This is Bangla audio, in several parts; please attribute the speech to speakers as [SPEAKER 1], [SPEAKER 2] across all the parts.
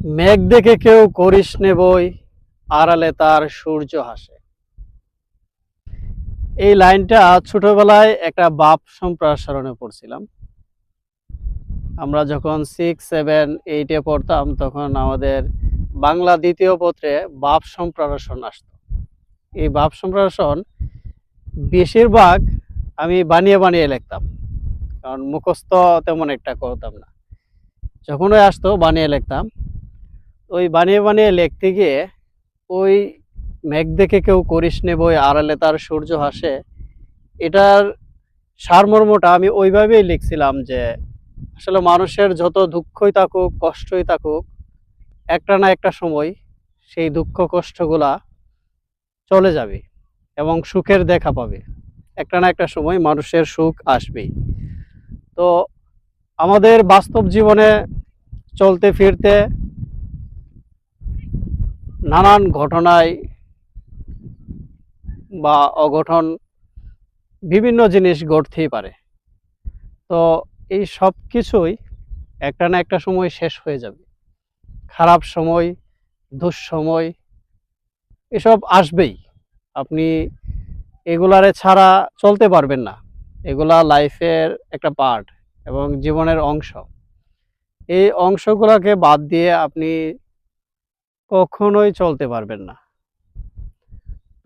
[SPEAKER 1] মেঘ দেখে কেউ করিস নে বই, আড়ালে তার সূর্য হাসে। এই লাইনটা ছোটবেলায় একটা বাপ সম্প্রসারণে পড়ছিলাম। আমরা যখন সিক্স সেভেন এইটে পড়তাম, তখন আমাদের বাংলা দ্বিতীয় পত্রে বাপ সম্প্রসারণ আসতো। এই বাপ সম্প্রসারণ বেশিরভাগ আমি বানিয়ে বানিয়ে লিখতাম, কারণ মুখস্থ তেমন একটা করতাম না। যখনই আসতো, বানিয়ে লিখতাম। ওই বানিয়ে বানিয়ে লিখতে গিয়ে ওই মেঘ দেখে কেউ করিস নে বই আড়ালে তার সূর্য হাসে এটার সারমর্মটা আমি ওইভাবেই লিখছিলাম যে আসলে মানুষের যত দুঃখই থাকুক, কষ্টই থাকুক, একটা না একটা সময় সেই দুঃখ কষ্টগুলা চলে যাবে এবং সুখের দেখা পাবে। একটা না একটা সময় মানুষের সুখ আসবেই। তো আমাদের বাস্তব জীবনে চলতে ফিরতে নানান ঘটনায় বা অঘটন বিভিন্ন জিনিস ঘটতেই পারে। তো এই সব কিছুই একটা না একটা সময় শেষ হয়ে যাবে। খারাপ সময়, দুঃসময় এসব আসবেই। আপনি এগুলারে ছাড়া চলতে পারবেন না। এগুলা লাইফের একটা পার্ট এবং জীবনের অংশ। এই অংশগুলোকে বাদ দিয়ে আপনি কখনোই চলতে পারবেন না।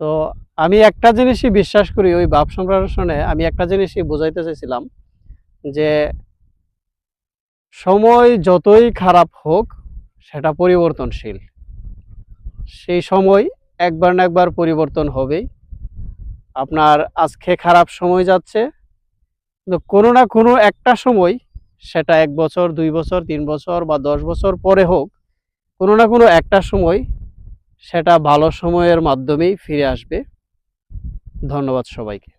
[SPEAKER 1] তো আমি একটা জিনিসই বিশ্বাস করি, ওই বাপ সম্প্রসারণে আমি একটা জিনিসই বোঝাইতে চাইছিলাম যে, সময় যতই খারাপ হোক, সেটা পরিবর্তনশীল। সেই সময় একবার না একবার পরিবর্তন হবেই। আপনার আজকে খারাপ সময় যাচ্ছে, কিন্তু কোনো না কোনো একটা সময়, সেটা এক বছর, দুই বছর, তিন বছর বা দশ বছর পরে হোক কোনো না কোনো একটা সময় সেটা ভালো সময়ের মাধ্যমেই ফিরে আসবে। ধন্যবাদ সবাইকে।